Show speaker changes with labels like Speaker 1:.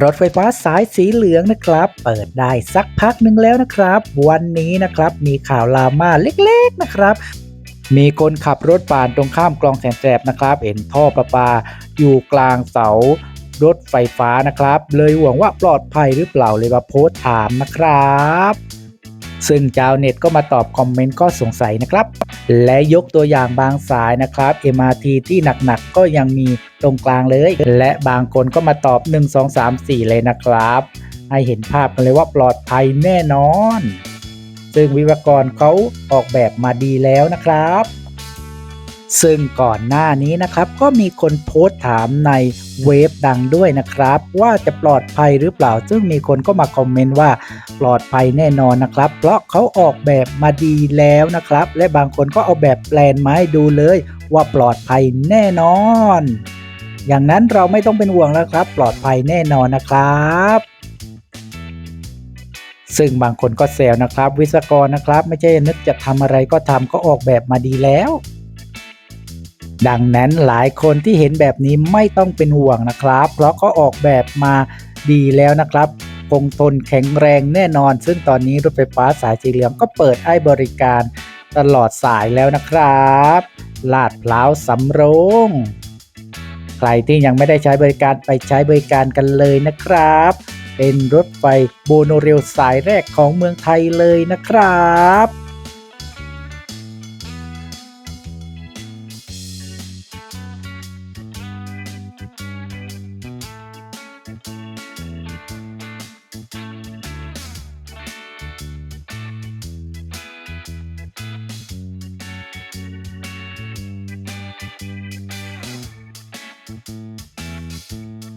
Speaker 1: รถไฟฟ้าสายสีเหลืองนะครับ เปิดได้สักพักหนึ่งแล้วนะครับ วันนี้นะครับมีข่าวลามาเล็กๆนะครับมีคนขับรถผ่านตรงข้ามกลองแสนแสบนะครับ เห็นท่อประปา อยู่กลางเสารถไฟฟ้านะครับ เลยห่วงว่าปลอดภัยหรือเปล่าเลยมาโพสต์ถามนะครับ ซึ่งชาวเน็ตก็มาตอบคอมเมนต์ก็สงสัยนะครับ และยกตัวอย่างบางสายนะครับ MRT ที่หนักๆก็ยังมีตรงกลางเลย และบางคนก็มาตอบ 1 2 3 4 เลยนะครับ ให้เห็นภาพกันเลยว่าปลอดภัยแน่นอน ซึ่งวิศวกรเขาออกแบบมาดีแล้วนะครับ ซึ่งก่อนหน้านี้นะครับก็มีคนโพสต์ถามในเว็บดังด้วยนะครับ ว่าจะปลอดภัยหรือเปล่า ซึ่งมีคนก็มาคอมเมนต์ว่าปลอดภัยแน่นอนนะครับ เพราะเขาออกแบบมาดีแล้วนะครับ และบางคนก็เอาแบบแปลนมาให้ดูเลยว่าปลอดภัยแน่นอน อย่างนั้นเราไม่ต้องเป็นห่วงแล้วครับ ปลอดภัยแน่นอนนะครับซึ่งบางคนก็แซวนะครับ วิศวกรนะครับ ไม่ใช่นึกจะทำอะไรก็ทำก็ออกแบบมาดีแล้ว ดังนั้นหลายคนที่เห็นแบบนี้ไม่ต้องเป็นห่วงนะครับ เพราะเขาออกแบบมาดีแล้วนะครับคงทนแข็งแรงแน่นอน ซึ่งตอนนี้รถไฟฟ้าสายสีเหลืองก็เปิดให้บริการตลอดสายแล้วนะครับลาดพร้าวสำโรงใครที่ยังไม่ได้ใช้บริการไปใช้บริการกันเลยนะครับ เป็นรถไฟโบโนเรลสายแรกของเมืองไทยเลยนะครับ Thank you.